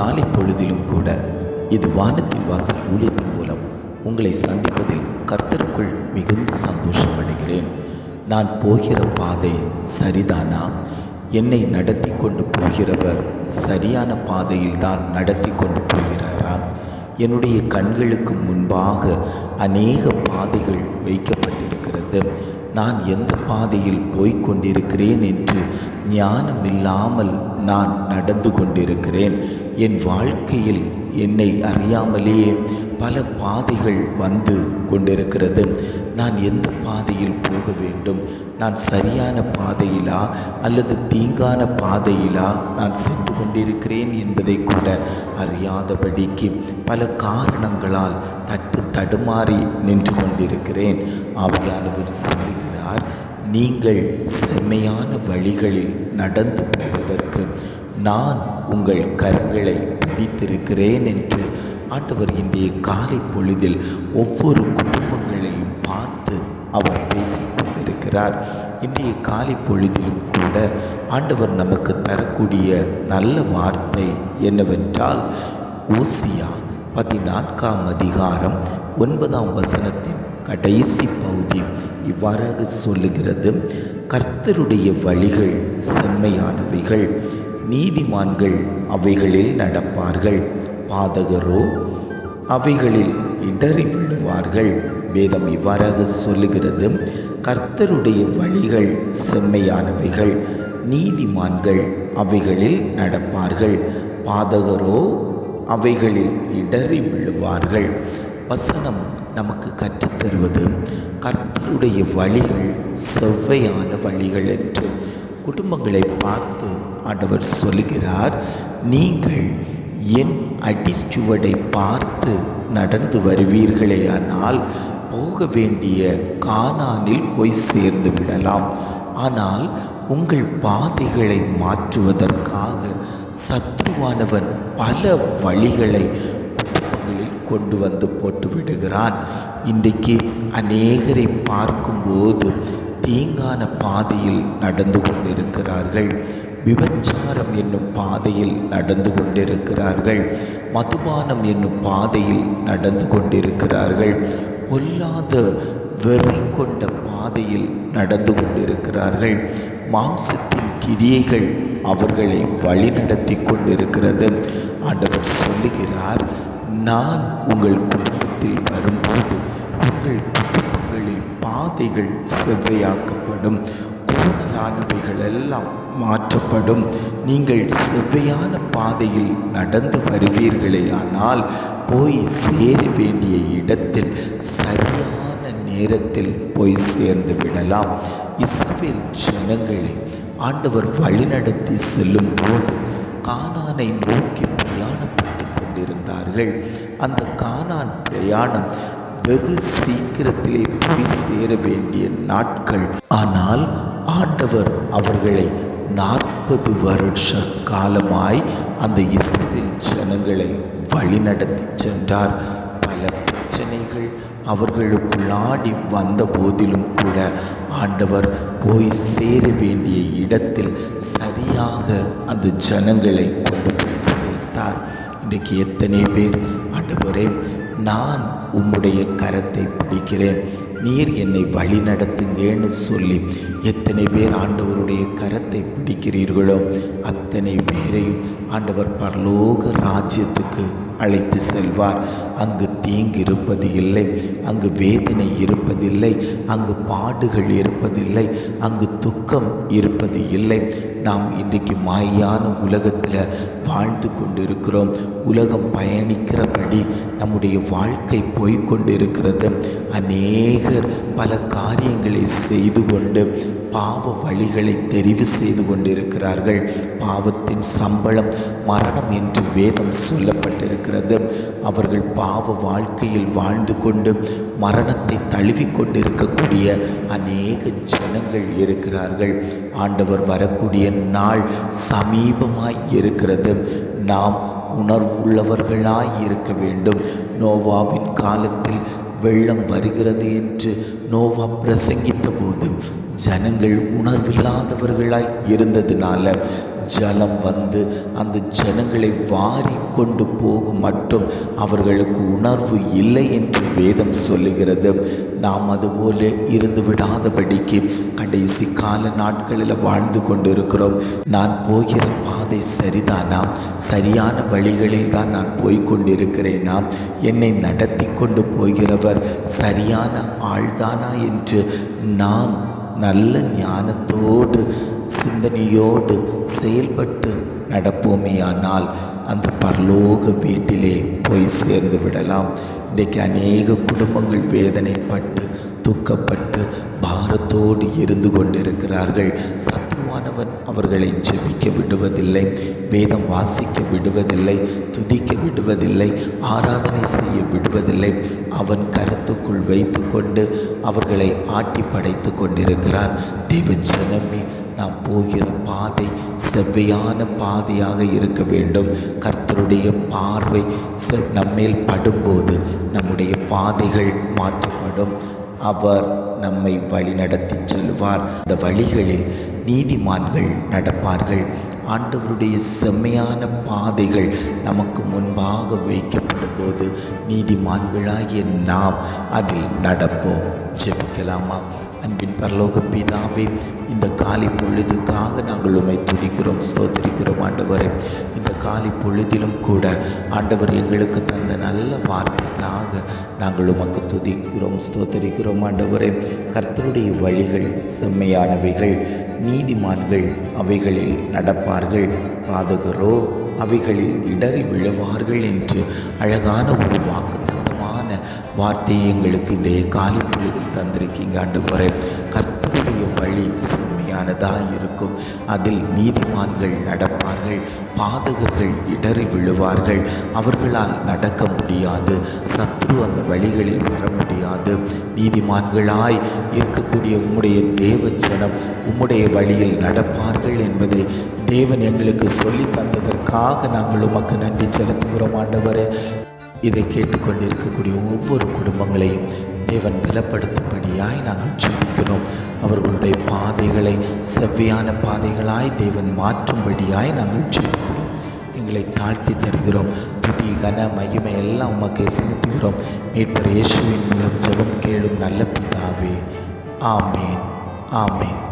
காலை பொழுதிலும் கூட இது வானத்தின் வாசல் ஊழியத்தின் மூலம் உங்களை சந்திப்பதில் கர்த்தருக்குள் மிகுந்த சந்தோஷப்படுகிறேன் நான் போகிற பாதை சரிதானா? என்னை நடத்தி கொண்டு போகிறவர் சரியான பாதையில் தான் நடத்தி கொண்டு போகிறாரா? என்னுடைய கண்களுக்கு முன்பாக அநேக பாதைகள் வைக்கப்பட்டிருக்கிறது. நான் எந்த பாதையில் போய்க் கொண்டிருக்கிறேன் என்று ஞானமில்லாமல் நான் நடந்து கொண்டிருக்கிறேன். என் வாழ்க்கையில் என்னை அறியாமலேயே பல பாதைகள் வந்து கொண்டிருக்கிறது. நான் எந்த பாதையில் போக வேண்டும்? நான் சரியான பாதையிலா? அல்லது தீங்கான பாதையிலா நான் சென்று கொண்டிருக்கிறேன் என்பதை கூட அறியாதபடிக்கு பல காரணங்களால் தட்டு தடுமாறி நின்று கொண்டிருக்கிறேன். ஆவியானவர் சொல்லுகிறார் நீங்கள் செம்மையான வழிகளில் நடந்து போவதற்கு நான் உங்கள் கரங்களை பிடித்திருக்கிறேன் என்று ஆண்டவர் இன்றைய காலை பொழுதில் ஒவ்வொரு குடும்பங்களையும் பார்த்து அவர் பேசிக் கொண்டிருக்கிறார். இன்றைய காலை பொழுதிலும் கூட ஆண்டவர் நமக்கு தரக்கூடிய நல்ல வார்த்தை என்னவென்றால் ஓசியா பதினான்காம் அதிகாரம் ஒன்பதாம் வசனத்தின் கடைசி பகுதி இவ்வாறாக சொல்லுகிறது கர்த்தருடைய வழிகள் செம்மையானவைகள் நீதிமான்கள் அவைகளில் நடப்பார்கள். பாதகரோ அவைகளில் இடறி விழுவார்கள் வேதம் இவ்வாறாக சொல்லுகிறது கர்த்தருடைய வழிகள் செம்மையானவைகள் நீதிமான்கள் அவைகளில் நடப்பார்கள். பாதகரோ அவைகளில் இடறி விழுவார்கள் வசனம் நமக்கு கற்றுத்தருவது கர்த்தருடைய வழிகள் செவ்வையான வழிகள் என்று குடும்பங்களை பார்த்து ஆண்டவர் சொல்லுகிறார் நீங்கள் என் அடிச்சுவடை பார்த்து நடந்து வருவீர்களேயானால் போக வேண்டிய கானானில் போய் சேர்ந்து விடலாம். ஆனால் உங்கள் பாதைகளை மாற்றுவதற்காக சத்ருவானவன் பல வழிகளை குடும்பங்களில் கொண்டு வந்து போட்டு விடுகிறான். இன்றைக்கு அநேகரை பார்க்கும்போது தீங்கான பாதையில் நடந்து கொண்டிருக்கிறார்கள். விபச்சாரம் என்னும் பாதையில் நடந்து கொண்டிருக்கிறார்கள். மதுபானம் என்னும் பாதையில் நடந்து கொண்டிருக்கிறார்கள். பொல்லாத வெறி கொண்ட பாதையில் நடந்து கொண்டிருக்கிறார்கள். மாம்சத்தின் கிரியைகள் அவர்களை வழிநடத்தி கொண்டிருக்கிறது. ஆண்டவர் சொல்லுகிறார் நான் உங்கள் குடும்பத்தில் வரும்போது உங்கள் குடும்பங்களில் பாதைகள் செவ்வையாக்கப்படும். கோணலானவைகள் எல்லாம் மாற்றப்படும். நீங்கள் செவ்வையான பாதையில் நடந்து வருவீர்களே ஆனால் போய் சேர வேண்டிய இடத்தில் சரியான நேரத்தில் போய் சேர்ந்து விடலாம். இஸ்ரவேல் ஜனங்களை ஆண்டவர் வழிநடத்தி செல்லும் போது கானானை நோக்கி பிரயாணப்பட்டு கொண்டிருந்தார்கள். அந்த கானான் பிரயாணம் வெகு சீக்கிரத்திலே போய் சேர வேண்டிய நாட்கள். ஆனால் ஆண்டவர் அவர்களை நாற்பது வருஷ காலமாய் அந்த இஸ்ரேல் ஜனங்களை வழிநடத்தி சென்றார். பல பிரச்சனைகள் அவர்களுக்குள்ளாடி வந்த போதிலும் கூட ஆண்டவர் போய் சேர வேண்டிய இடத்தில் சரியாக அந்த ஜனங்களை கொண்டு போய் சேர்த்தார். இன்றைக்கு எத்தனை பேர்? ஆண்டவரே நான் உம்முடைய கரத்தை பிடிக்கிறேன். நீர் என்னை வழி நடத்துங்கன்னு சொல்லி எத்தனை பேர் ஆண்டவருடைய கரத்தை பிடிக்கிறீர்களோ அத்தனை பேரையும் ஆண்டவர் பரலோக ராஜ்யத்துக்கு அழைத்து செல்வார். அங்கு தீங்கு இருப்பது இல்லை அங்கு வேதனை இருப்பதில்லை அங்கு பாடுகள் இருப்பதில்லை அங்கு துக்கம் இருப்பது இல்லை நாம் இன்றைக்கு மாயான உலகத்தில் வாழ்ந்து கொண்டிருக்கிறோம். உலகம் பயணிக்கிறபடி நம்முடைய வாழ்க்கை போய்கொண்டிருக்கிறது அநேகர் பல காரியங்களை செய்து கொண்டு பாவ வழிகளை தெரிவு செய்து கொண்டிருக்கிறார்கள். பாவத்தின் சம்பளம் மரணம் என்று வேதம் சொல்லப்பட்டிருக்கிறது. அவர்கள் பாவ வாழ்க்கையில் வாழ்ந்து கொண்டு மரணத்தை தழுவி கொண்டிருக்கக்கூடிய அநேக ஜனங்கள் இருக்கிறார்கள். ஆண்டவர் வரக்கூடிய நாள் சமீபமாய் இருக்கிறது. நாம் உணர்வுள்ளவர்களாய் இருக்க வேண்டும். நோவாவின் காலத்தில் வெள்ளம் வருகிறது என்று நோவா பிரசங்கித்த போது ஜனங்கள் உணர்வில்லாதவர்களாய் இருந்ததினால ஜலம் வந்து அந்த ஜனங்களை வாரி கொண்டு போகும் மட்டும் அவர்களுக்கு உணர்வு இல்லை என்று வேதம் சொல்லுகிறது. நாம் அதுபோல இருந்து விடாதபடிக்கு கடைசி கால நாட்களில் வாழ்ந்து கொண்டிருக்கிறோம். நான் போகிற பாதை சரிதானா? சரியான வழிகளில் தான் நான் போய்கொண்டிருக்கிறேனா என்னை நடத்தி கொண்டு போகிறவர் சரியான ஆள்தானா என்று நாம் நல்ல ஞானத்தோடு சிந்தனையோடு செயல்பட்டு நடப்போமேயானால் அந்த பரலோக வீட்டிலே போய் சேர்ந்து விடலாம். இன்றைக்கு அநேக குடும்பங்கள் வேதனைப்பட்டு துக்கப்பட்டு பாரத்தோடு இருந்து கொண்டிருக்கிறார்கள். சத்ருவானவன் அவர்களை ஜெபிக்க விடுவதில்லை வேதம் வாசிக்க விடுவதில்லை துதிக்க விடுவதில்லை ஆராதனை செய்ய விடுவதில்லை. அவன் கருத்துக்குள் வைத்து கொண்டு அவர்களை ஆட்டி படைத்து கொண்டிருக்கிறான். தேவ ஜனமே நாம் போகிற பாதை செவ்வையான பாதையாக இருக்க வேண்டும். கர்த்தருடைய பார்வை செ- நம்மேல் படும்போது நம்முடைய பாதைகள் மாற்றப்படும். அவர் நம்மை வழிநடத்தி செல்வார் இந்த வழிகளில் நீதிமான்கள் நடப்பார்கள். ஆண்டவருடைய செம்மையான பாதைகள் நமக்கு முன்பாக வைக்கப்படும் போது நீதிமான்களாகிய நாம் அதில் நடப்போம். ஜெபிக்கலாமா? அன்பின் பரலோக பிதாவே இந்த காலை பொழுதுக்காக நாங்கள் உண்மை துதிக்கிறோம் ஸ்தோத்திரிக்கிறோம் ஆண்டவரை. இந்த காலை பொழுதிலும் கூட ஆண்டவர் எங்களுக்கு தந்த நல்ல வார்த்தைக்காக நாங்கள் உமக்கு துதிக்கிறோம் ஸ்தோத்தரிக்கிறோம். ஆண்டவரே கர்த்தருடைய வழிகள் செம்மையானவைகள் நீதிமான்கள் அவைகளில் நடப்பார்கள். பாதகரோ அவைகளில் இடறி விழுவார்கள் என்று அழகான ஒரு வாக்குத்தத்தமான வார்த்தையை எங்களுக்கு இன்றைய காலை பொழுதில் தந்திருக்கீங்க ஆண்டவரே. கர்த்தருடைய வழி செம்மையானதாக இருக்கும். அதில் நீதிமான்கள் நடப்பார்கள் பாதகர்கள் இடறி விழுவார்கள். அவர்களால் நடக்க முடியாது சத்ரு அந்த வழிகளில் வர முடியாது. நீதிமான்களாய் இருக்கக்கூடிய உம்முடைய தேவ ஜனம் உம்முடைய வழியில் நடப்பார்கள் என்பதை தேவன் எங்களுக்கு சொல்லி தந்ததற்காக நாங்கள் உமக்கு நன்றி செலுத்துகிறோம் ஆண்டவரே. இதை கேட்டுக்கொண்டிருக்கக்கூடிய ஒவ்வொரு குடும்பங்களையும் தேவன் பலப்படுத்தும்படியாய் நாங்கள் ஜெபிக்கிறோம். அவர்களுடைய பாதைகளை செவ்வையான பாதைகளாய் தேவன் மாற்றும்படியாய் நாங்கள் ஜெபிக்கிறோம். எங்களை தாழ்த்தி தருகிறோம். துதி கன மகிமை எல்லாம் உமக்கை செலுத்துகிறோம். மீட்பர் இயேசுவின் மூலம் ஜெபம் கேளும் நல்ல பிதாவே. ஆமேன். ஆமேன்.